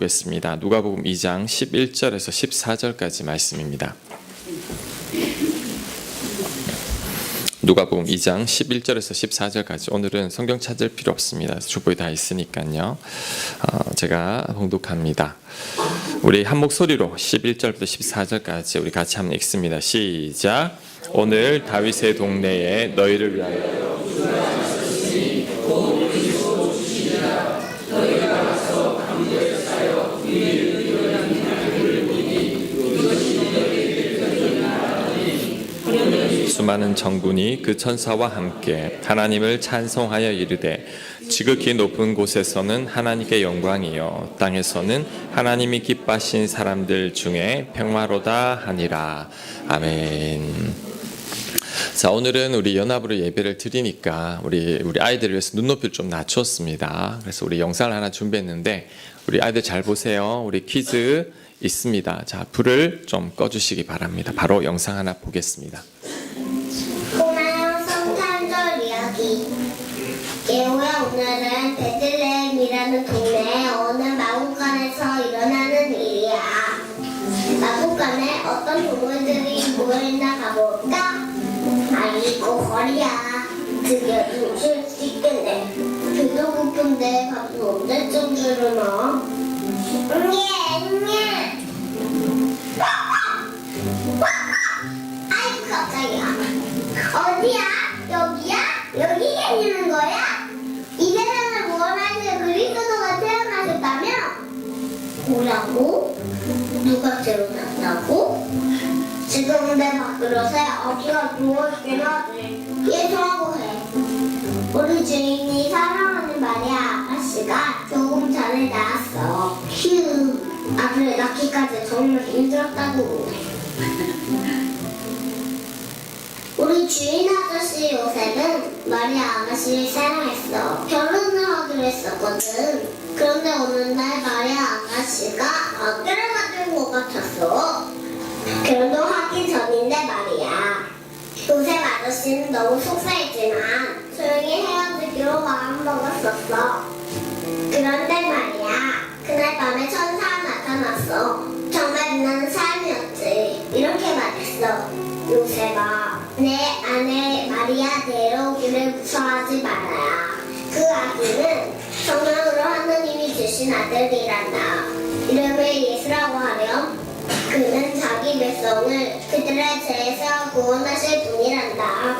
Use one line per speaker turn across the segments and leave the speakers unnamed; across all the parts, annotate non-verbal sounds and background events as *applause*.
보겠습니다. 누가복음 2장 11절에서 14절까지 말씀입니다. 누가복음 2장 11절에서 14절까지 오늘은 성경 찾을 필요 없습니다. 주보에 다 있으니까요. 어, 제가 봉독합니다. 우리 한 목소리로 11절부터 14절까지 우리 같이 한번 읽습니다. 시작. 오늘 다윗의 동네에 너희를 위하여 많은 정군이 그 천사와 함께 하나님을 찬송하여 이르되 지극히 높은 곳에서는 하나님께 영광이요 땅에서는 하나님이 기뻐하신 사람들 중에 평화로다 하니라 아멘. 자 오늘은 우리 연합으로 예배를 드리니까 우리 우리 아이들을 위해서 눈높이를 좀 낮췄습니다. 그래서 우리 영상을 하나 준비했는데 우리 아이들 잘 보세요. 우리 퀴즈 있습니다. 자 불을 좀 꺼주시기 바랍니다. 바로 영상 하나 보겠습니다.
고마워 성탄절 이야기. 예후야 오늘은 베들레헴이라는 동네 어느 마구간에서 일어나는 일이야. 마구간에 어떤 동물들이 모여있나 가볼까? 아이고 거리야. 드디어 음식을 수 있겠네. 배도 고픈데 밥은 언제쯤 주르나? 응애 응애 누가 태어났다고? 지금 내 밥그릇에 아기가 누워있긴 하지 예수하고 해 우리 주인이 사랑하는 마리아 아가씨가 조금 전에 나왔어. 휴. 아들을 낳기까지 정말 힘들었다고. 우리 주인 아저씨 요셉은 마리아 아가씨를 사랑했어. 하기로 했었거든. 그런데 어느 날 마리아 아가씨가 아기를 가진 것 같았어. 결혼도 하기 전인데 말이야. 요셉 아저씨는 너무 속상했지만 조용히 헤어지기로 마음먹었었어. 그런데 말이야. 그날 밤에 천사가 나타났어. 정말 빛나는 사람이었지. 이렇게 말했어. 요셉아, 내 아내 마리아 데려오기를 무서워하지 말아야. 그 아기는 성령으로 하느님이 주신 아들이란다. 이름을 예수라고 하렴. 그는 자기 백성을 그들의 죄에서 구원하실 분이란다.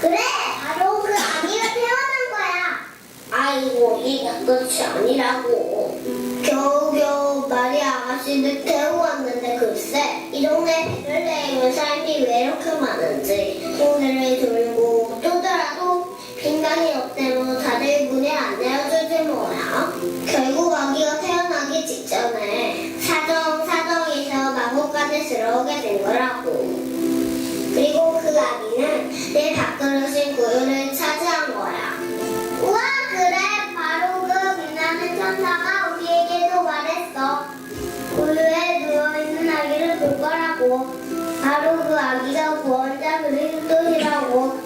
그래, 바로 그 아기가 태어난 거야. 아이고, 이게 끝이 아니라고. 겨우겨우 마리아 아가씨를 태워왔는데 글쎄, 이 동네 베들레헴은 사람이 왜 이렇게 많은지. 동네를 돌고 태어나기 직전에 사정 사정에서 마법관에 들어오게 된 거라고. 그리고 그 아기는 내 밥그릇인 구유를 차지한 거야. 우와 그래 바로 그 빛나는 천사가 우리에게도 말했어. 구유에 누워있는 아기를 볼 거라고. 바로 그 아기가 구원자 그리스도시라고.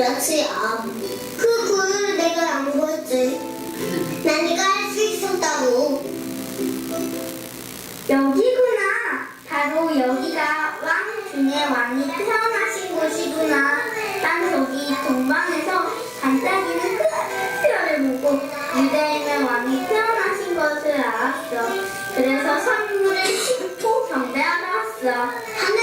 그 그렇지 암. 그 구유를 내가 양보했지. 난 네가 할 수 있었다고. 여기구나. 바로 여기가 왕 중에 왕이 태어나신 곳이구나. 난 저기 동방에서 반짝이는 큰 별을 보고 유대인의 왕이 태어나신 것을 알았어. 그래서 선물을 싣고 경배하러 왔어. 하늘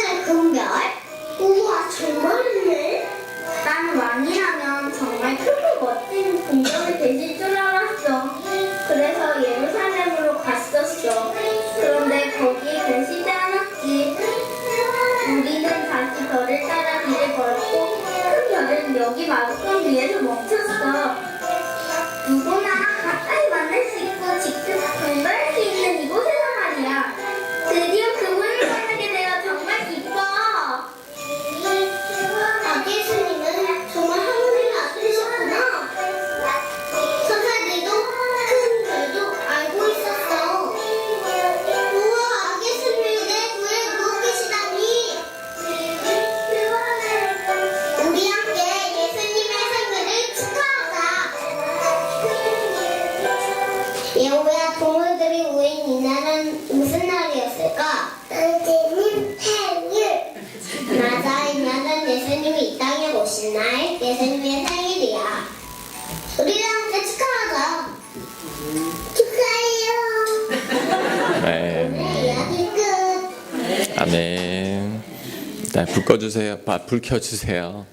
꺼주세요. 아, 불 켜주세요.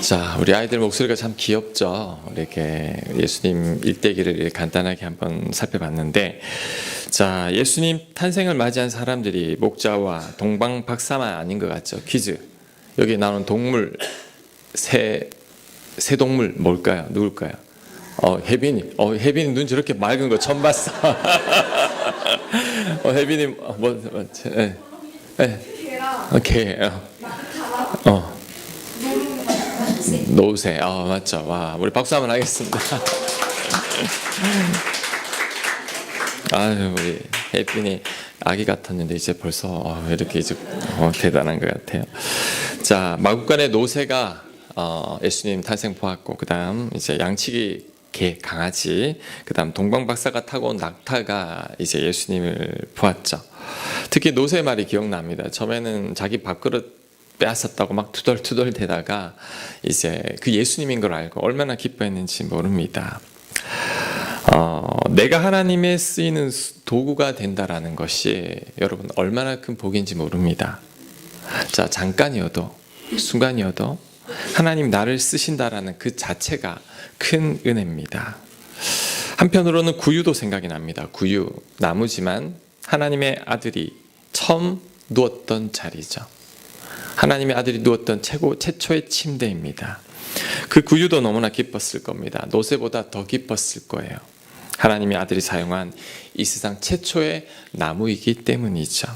자, 우리 아이들 목소리가 참 귀엽죠. 이렇게 예수님 일대기를 간단하게 한번 살펴봤는데, 자, 예수님 탄생을 맞이한 사람들이 목자와 동방 박사만 아닌 것 같죠. 퀴즈. 여기 나오는 동물 새, 새 동물 뭘까요? 누굴까요? 어, 혜빈이. 어, 혜빈이 눈 저렇게 맑은 거 처음 봤어. *laughs* 어, 혜빈이 어, 뭐, 뭐, 예, 예. 오케이. 어. 어. 노새. 아 맞죠. 와, 우리 박수 한번 하겠습니다. *laughs* 아유, 우리 혜빈이 아기 같았는데 이제 벌써 어, 이렇게 이제 어, 대단한 것 같아요. 자, 마국간의 노새가 어, 예수님 탄생 보았고, 그다음 이제 양치기 개, 강아지, 그다음 동방 박사가 타고 온 낙타가 이제 예수님을 보았죠. 특히 노새 말이 기억납니다. 처음에는 자기 밥그릇 빼앗았다고 막 투덜투덜 대다가 이제 그 예수님인 걸 알고 얼마나 기뻐했는지 모릅니다. 어, 내가 하나님의 쓰이는 수- 도구가 된다라는 것이 여러분 얼마나 큰 복인지 모릅니다. 자, 잠깐이어도 순간이어도 하나님 나를 쓰신다라는 그 자체가 큰 은혜입니다. 한편으로는 구유도 생각이 납니다. 구유 나무지만 하나님의 아들이 처음 누웠던 자리죠. 하나님의 아들이 누웠던 최고 최초의 침대입니다. 그 구유도 너무나 기뻤을 겁니다. 노새보다 더 기뻤을 거예요. 하나님의 아들이 사용한 이 세상 최초의 나무이기 때문이죠.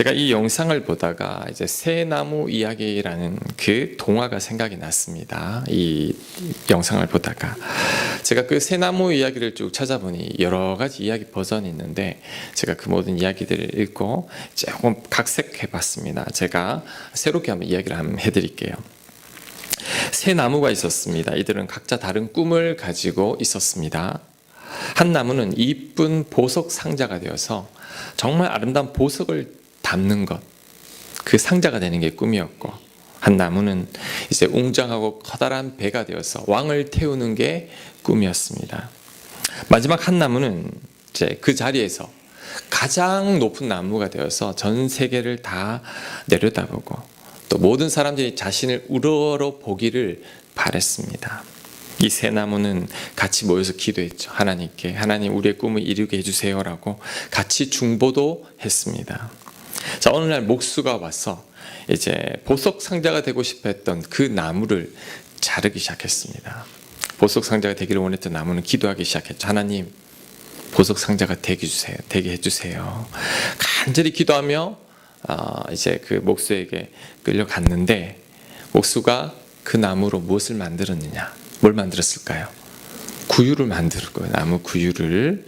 제가 이 영상을 보다가 이제 새 나무 이야기라는 그 동화가 생각이 났습니다. 이 영상을 보다가 제가 그 새 나무 이야기를 쭉 찾아보니 여러 가지 이야기 버전이 있는데 제가 그 모든 이야기들을 읽고 조금 각색해 봤습니다. 제가 새롭게 한번 이야기를 한번 해 드릴게요. 새 나무가 있었습니다. 이들은 각자 다른 꿈을 가지고 있었습니다. 한 나무는 이쁜 보석 상자가 되어서 정말 아름다운 보석을 담는 것, 그 상자가 되는 게 꿈이었고, 한 나무는 이제 웅장하고 커다란 배가 되어서 왕을 태우는 게 꿈이었습니다. 마지막 한 나무는 이제 그 자리에서 가장 높은 나무가 되어서 전 세계를 다 내려다보고 또 모든 사람들이 자신을 우러러 보기를 바랬습니다. 이 세 나무는 같이 모여서 기도했죠. 하나님께 하나님 우리의 꿈을 이루게 해주세요라고 같이 중보도 했습니다. 자 어느 날 목수가 와서 이제 보석 상자가 되고 싶었던 그 나무를 자르기 시작했습니다. 보석 상자가 되기를 원했던 나무는 기도하기 시작했죠. 하나님 보석 상자가 되게 주세요. 되게 해주세요. 간절히 기도하며 아, 이제 그 목수에게 끌려갔는데 목수가 그 나무로 무엇을 만들었느냐? 뭘 만들었을까요? 구유를 만들 거예요. 나무 구유를.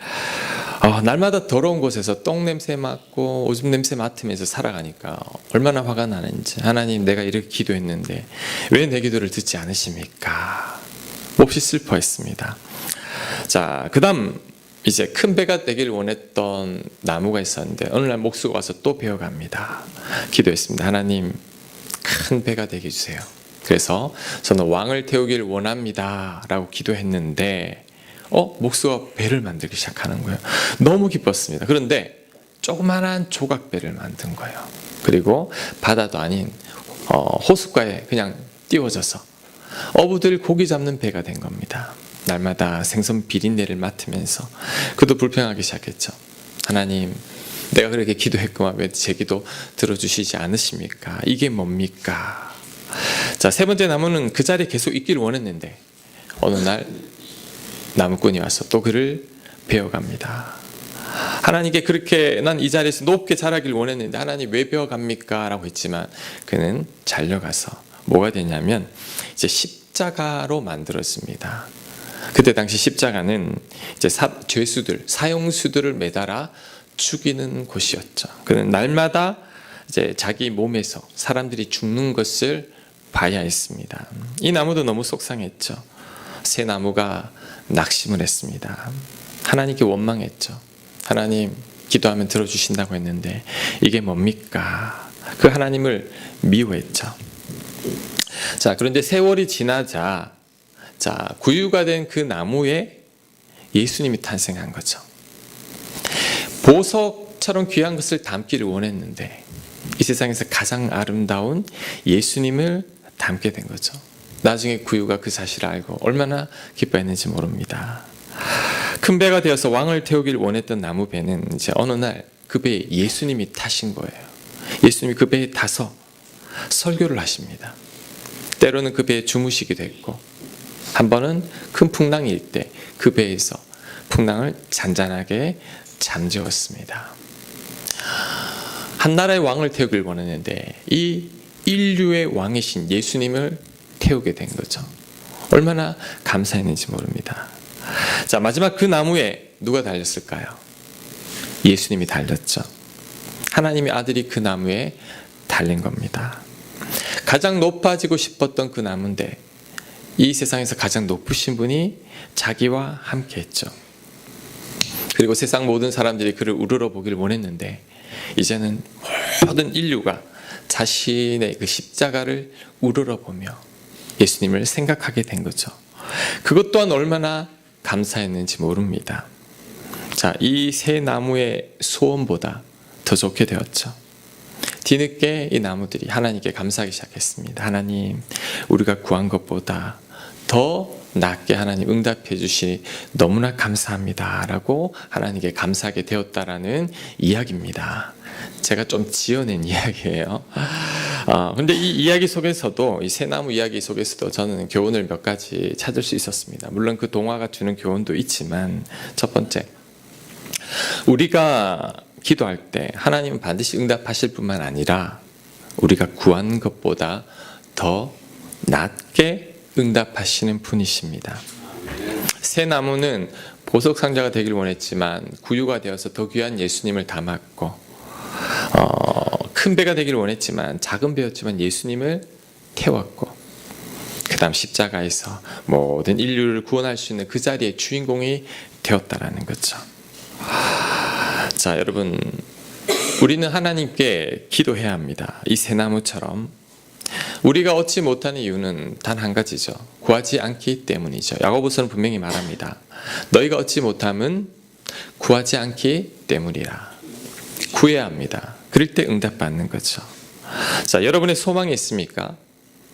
어, 날마다 더러운 곳에서 똥 냄새 맡고 오줌 냄새 맡으면서 살아가니까 얼마나 화가 나는지 하나님 내가 이렇게 기도했는데 왜 내 기도를 듣지 않으십니까? 몹시 슬퍼했습니다. 자, 그다음 이제 큰 배가 되기를 원했던 나무가 있었는데 어느 날 목수가 와서 또 배워갑니다. 기도했습니다. 하나님 큰 배가 되게 해주세요. 그래서 저는 왕을 태우기를 원합니다라고 기도했는데 어 목수가 배를 만들기 시작하는 거예요. 너무 기뻤습니다. 그런데 조그만한 조각배를 만든 거예요. 그리고 바다도 아닌 어, 호숫가에 그냥 띄워져서 어부들 고기 잡는 배가 된 겁니다. 날마다 생선 비린내를 맡으면서 그도 불평하기 시작했죠. 하나님, 내가 그렇게 기도했구만 왜 제 기도 들어주시지 않으십니까? 이게 뭡니까? 자, 세 번째 나무는 그 자리에 계속 있기를 원했는데 어느 날 나무꾼이 와서 또 그를 베어갑니다. 하나님께 그렇게 난 이 자리에서 높게 자라길 원했는데 하나님 왜 베어갑니까? 라고 했지만 그는 잘려가서 뭐가 되냐면 이제 십자가로 만들어집니다. 그때 당시 십자가는 이제 사, 죄수들, 사형수들을 매달아 죽이는 곳이었죠. 그는 날마다 이제 자기 몸에서 사람들이 죽는 것을 봐야 했습니다. 이 나무도 너무 속상했죠. 새 나무가 낙심을 했습니다. 하나님께 원망했죠. 하나님 기도하면 들어주신다고 했는데 이게 뭡니까? 그 하나님을 미워했죠. 자, 그런데 세월이 지나자 자, 구유가 된 그 나무에 예수님이 탄생한 거죠. 보석처럼 귀한 것을 담기를 원했는데 이 세상에서 가장 아름다운 예수님을 담게 된 거죠. 나중에 구유가 그 사실을 알고 얼마나 기뻐했는지 모릅니다. 큰 배가 되어서 왕을 태우길 원했던 나무 배는 이제 어느 날 그 배에 예수님이 타신 거예요. 예수님이 그 배에 타서 설교를 하십니다. 때로는 그 배에 주무시기도 했고 한 번은 큰 풍랑이 일 때 그 배에서 풍랑을 잔잔하게 잠재웠습니다. 한 나라의 왕을 태우길 원했는데 이 인류의 왕이신 예수님을 태우게 된 거죠. 얼마나 감사했는지 모릅니다. 자, 마지막 그 나무에 누가 달렸을까요? 예수님이 달렸죠. 하나님의 아들이 그 나무에 달린 겁니다. 가장 높아지고 싶었던 그 나무인데 이 세상에서 가장 높으신 분이 자기와 함께 했죠. 그리고 세상 모든 사람들이 그를 우러러 보기를 원했는데 이제는 모든 인류가 자신의 그 십자가를 우러러 보며 예수님을 생각하게 된 거죠. 그것 또한 얼마나 감사했는지 모릅니다. 자, 이 새 나무의 소원보다 더 좋게 되었죠. 뒤늦게 이 나무들이 하나님께 감사하기 시작했습니다. 하나님, 우리가 구한 것보다 더 낫게 하나님 응답해 주시니 너무나 감사합니다. 라고 하나님께 감사하게 되었다라는 이야기입니다. 제가 좀 지어낸 *laughs* 이야기예요. 아, 근데 이 이야기 속에서도, 이 새나무 이야기 속에서도 저는 교훈을 몇 가지 찾을 수 있었습니다. 물론 그 동화가 주는 교훈도 있지만, 첫 번째, 우리가 기도할 때 하나님은 반드시 응답하실 뿐만 아니라 우리가 구한 것보다 더 낮게 응답하시는 분이십니다. 새 나무는 보석 상자가 되길 원했지만 구유가 되어서 더 귀한 예수님을 담았고 어, 큰 배가 되길 원했지만 작은 배였지만 예수님을 태웠고 그다음 십자가에서 모든 인류를 구원할 수 있는 그 자리의 주인공이 되었다라는 거죠. 자, 여러분 우리는 하나님께 기도해야 합니다. 이 새나무처럼 우리가 얻지 못하는 이유는 단 한 가지죠. 구하지 않기 때문이죠. 야고보서는 분명히 말합니다. 너희가 얻지 못함은 구하지 않기 때문이라. 구해야 합니다. 그럴 때 응답받는 거죠. 자, 여러분의 소망이 있습니까?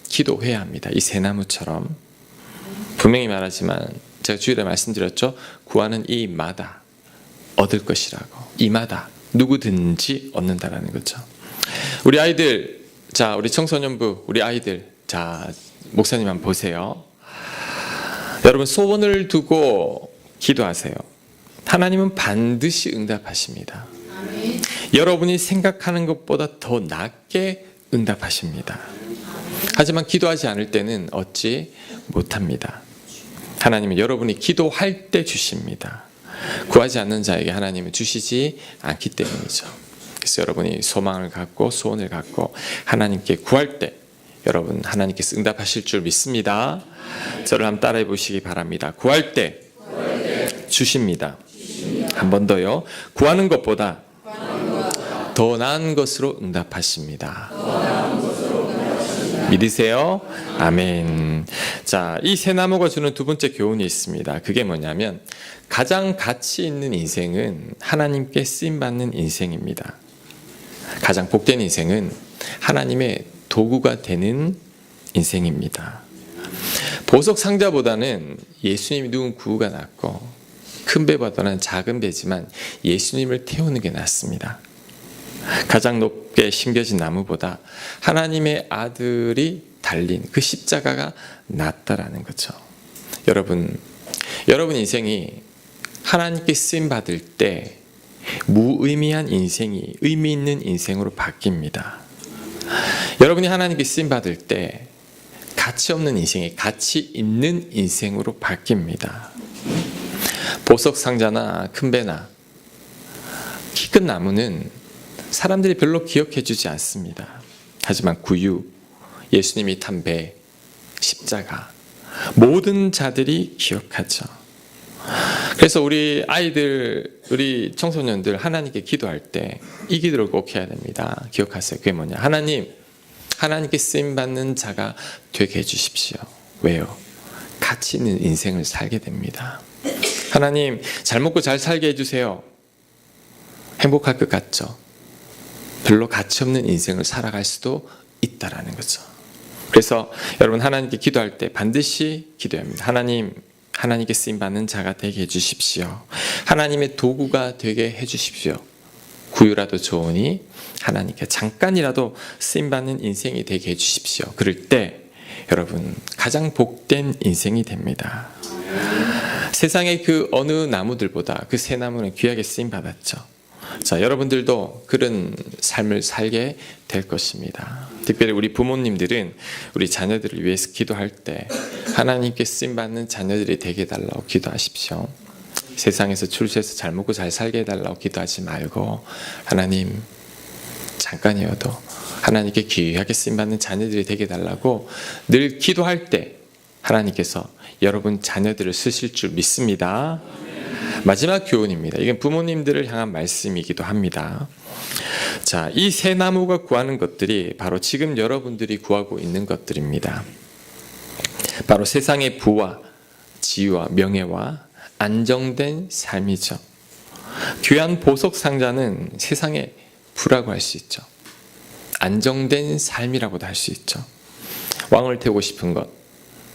기도해야 합니다. 이 새나무처럼 분명히 말하지만 제가 주일에 말씀드렸죠. 구하는 이마다 얻을 것이라고. 이마다 누구든지 얻는다라는 거죠. 우리 아이들 자, 우리 청소년부, 우리 아이들, 자, 목사님 한번 보세요. 여러분, 소원을 두고 기도하세요. 하나님은 반드시 응답하십니다. 여러분이 생각하는 것보다 더 낮게 응답하십니다. 하지만 기도하지 않을 때는 얻지 못합니다. 하나님은 여러분이 기도할 때 주십니다. 구하지 않는 자에게 하나님은 주시지 않기 때문이죠. 그래서 여러분이 소망을 갖고 소원을 갖고 하나님께 구할 때 여러분 하나님께서 응답하실 줄 믿습니다. 저를 한번 따라해 보시기 바랍니다. 구할 때 주십니다. 한 번 더요. 구하는 것보다 더 나은 것으로 응답하십니다. 믿으세요? 아멘. 자, 이 새 나무가 주는 두 번째 교훈이 있습니다. 그게 뭐냐면 가장 가치 있는 인생은 하나님께 쓰임 받는 인생입니다. 가장 복된 인생은 하나님의 도구가 되는 인생입니다. 보석 상자보다는 예수님이 누운 구우가 낫고 큰 배보다는 작은 배지만 예수님을 태우는 게 낫습니다. 가장 높게 심겨진 나무보다 하나님의 아들이 달린 그 십자가가 낫다라는 거죠. 여러분, 여러분 인생이 하나님께 쓰임 받을 때 무의미한 인생이 의미 있는 인생으로 바뀝니다. 여러분이 하나님께 쓰임 받을 때 가치 없는 인생이 가치 있는 인생으로 바뀝니다. 보석 상자나 큰 배나 키 큰 나무는 사람들이 별로 기억해 주지 않습니다. 하지만 구유, 예수님이 탄 배, 십자가 모든 자들이 기억하죠. 그래서 우리 아이들, 우리 청소년들 하나님께 기도할 때 이 기도를 꼭 해야 됩니다. 기억하세요. 그게 뭐냐? 하나님, 하나님께 쓰임 받는 자가 되게 해 주십시오. 왜요? 가치 있는 인생을 살게 됩니다. 하나님, 잘 먹고 잘 살게 해 주세요. 행복할 것 같죠? 별로 가치 없는 인생을 살아갈 수도 있다라는 거죠. 그래서 여러분 하나님께 기도할 때 반드시 기도합니다. 하나님, 하나님께 쓰임 받는 자가 되게 해 주십시오. 하나님의 도구가 되게 해 주십시오. 구유라도 좋으니 하나님께 잠깐이라도 쓰임 받는 인생이 되게 해 주십시오. 그럴 때 여러분 가장 복된 인생이 됩니다. 세상의 그 어느 나무들보다 그 새 나무는 귀하게 쓰임 받았죠. 자, 여러분들도 그런 삶을 살게 될 것입니다. 특별히 우리 부모님들은 우리 자녀들을 위해서 기도할 때 하나님께 쓰임 받는 자녀들이 되게 해달라고 기도하십시오. 세상에서 출세해서 잘 먹고 잘 살게 해달라고 기도하지 말고 하나님 잠깐이어도 하나님께 귀하게 쓰임 받는 자녀들이 되게 해달라고 늘 기도할 때 하나님께서 여러분 자녀들을 쓰실 줄 믿습니다. 마지막 교훈입니다. 이건 부모님들을 향한 말씀이기도 합니다. 자, 이 새 나무가 구하는 것들이 바로 지금 여러분들이 구하고 있는 것들입니다. 바로 세상의 부와 지위와 명예와 안정된 삶이죠. 귀한 보석 상자는 세상의 부라고 할 수 있죠. 안정된 삶이라고도 할 수 있죠. 왕을 태우고 싶은 것,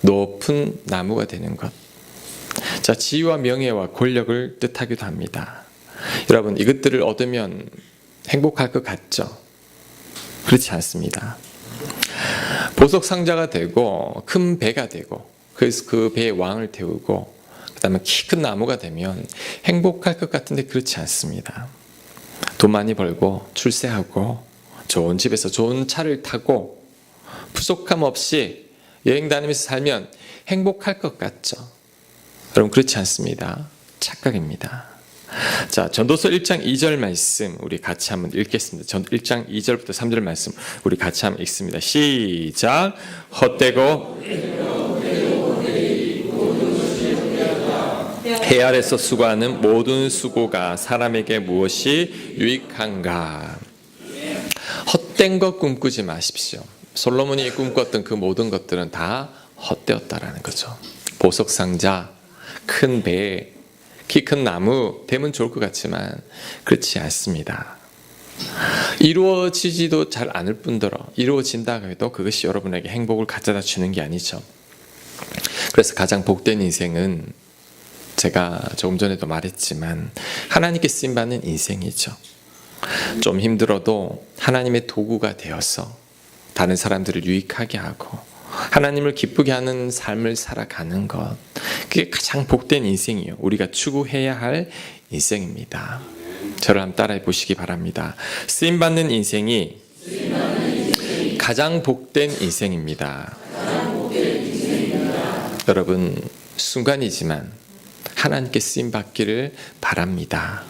높은 나무가 되는 것. 자, 지위와 명예와 권력을 뜻하기도 합니다. 여러분, 이것들을 얻으면 행복할 것 같죠? 그렇지 않습니다. 보석 상자가 되고 큰 배가 되고 그래서 그 배에 왕을 태우고 그다음에 키 큰 나무가 되면 행복할 것 같은데 그렇지 않습니다. 돈 많이 벌고 출세하고 좋은 집에서 좋은 차를 타고 부족함 없이 여행 다니면서 살면 행복할 것 같죠. 여러분 그렇지 않습니다. 착각입니다. 자, 전도서 1장 2절 말씀 우리 같이 한번 읽겠습니다. 전 1장 2절부터 3절 말씀 우리 같이 한번 읽습니다. 시작. 헛되고 해 아래서 수고하는 모든 수고가 사람에게 무엇이 유익한가? 헛된 것 꿈꾸지 마십시오. 솔로몬이 꿈꿨던 그 모든 것들은 다 헛되었다라는 거죠. 보석 상자, 큰 배, 키 큰 나무 되면 좋을 것 같지만 그렇지 않습니다. 이루어지지도 잘 않을 뿐더러 이루어진다고 해도 그것이 여러분에게 행복을 가져다 주는 게 아니죠. 그래서 가장 복된 인생은 제가 조금 전에도 말했지만 하나님께 쓰임 받는 인생이죠. 좀 힘들어도 하나님의 도구가 되어서 다른 사람들을 유익하게 하고 하나님을 기쁘게 하는 삶을 살아가는 것. 그게 가장 복된 인생이요. 우리가 추구해야 할 인생입니다. 저를 한번 따라해 보시기 바랍니다. 쓰임 받는 인생이 가장 복된 인생입니다. 여러분 순간이지만 하나님께 쓰임 받기를 바랍니다.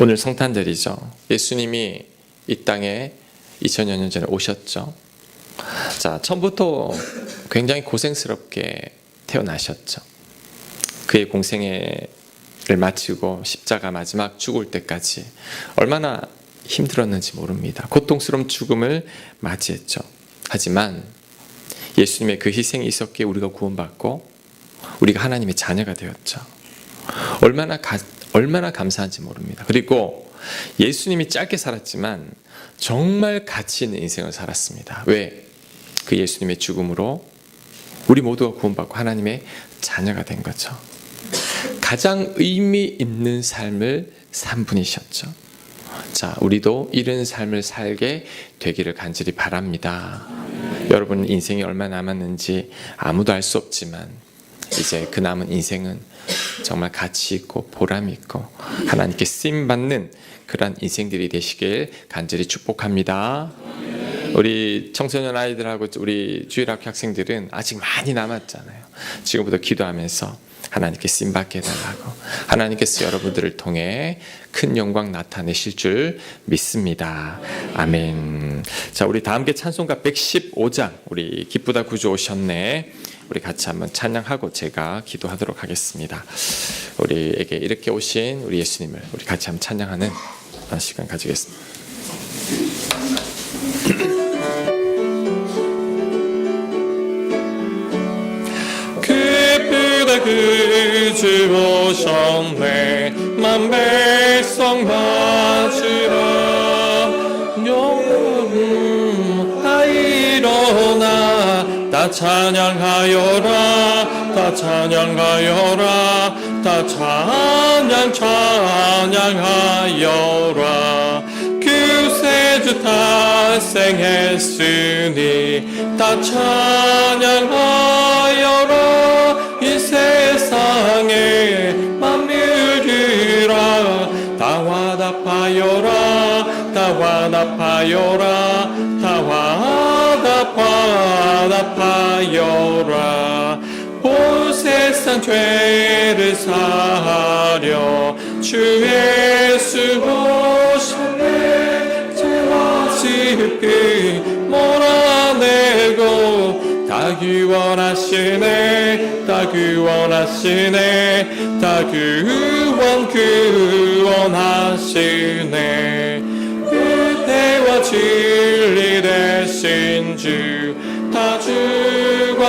오늘 성탄절이죠. 예수님이 이 땅에 2000여 년 전에 오셨죠. 자, 처음부터 굉장히 고생스럽게 태어나셨죠. 그의 공생애를 마치고 십자가 마지막 죽을 때까지 얼마나 힘들었는지 모릅니다. 고통스러운 죽음을 맞이했죠. 하지만 예수님의 그 희생이 있었기에 우리가 구원받고 우리가 하나님의 자녀가 되었죠. 얼마나 가, 얼마나 감사한지 모릅니다. 그리고 예수님이 짧게 살았지만 정말 가치 있는 인생을 살았습니다. 왜? 그 예수님의 죽음으로 우리 모두가 구원받고 하나님의 자녀가 된 거죠. 가장 의미 있는 삶을 산 분이셨죠. 자, 우리도 이런 삶을 살게 되기를 간절히 바랍니다. 여러분 인생이 얼마 남았는지 아무도 알 수 없지만 이제 그 남은 인생은 정말 가치 있고 보람 있고 하나님께 쓰임 받는 그러한 인생들이 되시길 간절히 축복합니다. 우리 청소년 아이들하고 우리 주일학교 학생들은 아직 많이 남았잖아요. 지금부터 기도하면서 하나님께 쓰임 받게 해달라고 하나님께서 여러분들을 통해 큰 영광 나타내실 줄 믿습니다. 아멘. 자, 우리 다 함께 찬송가 115장 우리 기쁘다 구주 오셨네.
우리 같이 한번 찬양하고 제가 기도하도록 하겠습니다. 우리에게 이렇게 오신 우리 예수님을 우리 같이 한번 찬양하는 시간 가지겠습니다. 찬양하여라. 다 찬양하여라. 다 찬양 찬양하여라. 구세주 탄생했으니 다 찬양하여라. 이 세상에 만물들아 다 화답하여라 다 화답하여라 다 화답하여라. 온 세상 죄를 사하려 주 예수 오셨네. 죄와 지피 다 구원하시네 다 구원하시네 다 구원 구원하시네. 그대와 진리 되신 주다 주관하시네.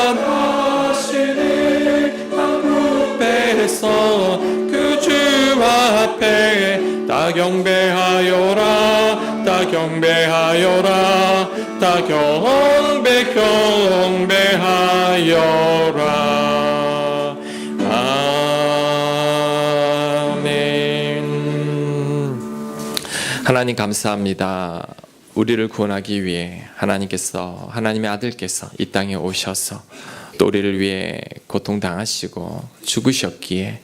한국 배에서 그 주 앞에 다 경배하여라 다 경배하여라. 다 경배 경배하여라. 아멘. 하나님 감사합니다. 우리를 구원하기 위해 하나님께서 하나님의 아들께서 이 땅에 오셔서 또 우리를 위해 고통당하시고 죽으셨기에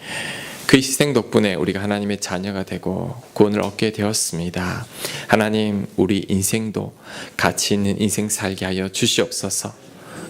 그 희생 덕분에 우리가 하나님의 자녀가 되고 구원을 얻게 되었습니다. 하나님 우리 인생도 가치 있는 인생 살게 하여 주시옵소서.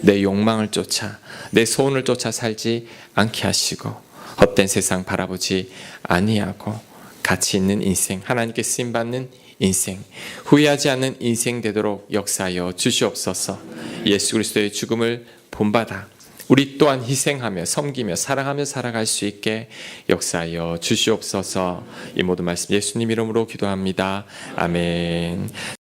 내 욕망을 쫓아 내 소원을 쫓아 살지 않게 하시고 헛된 세상 바라보지 아니하고 가치 있는 인생, 하나님께 쓰임 받는 인생, 후회하지 않는 인생 되도록 역사하여 주시옵소서. 예수 그리스도의 죽음을 본받아 우리 또한 희생하며 섬기며 사랑하며 살아갈 수 있게 역사하여 주시옵소서. 이 모든 말씀 예수님 이름으로 기도합니다. 아멘.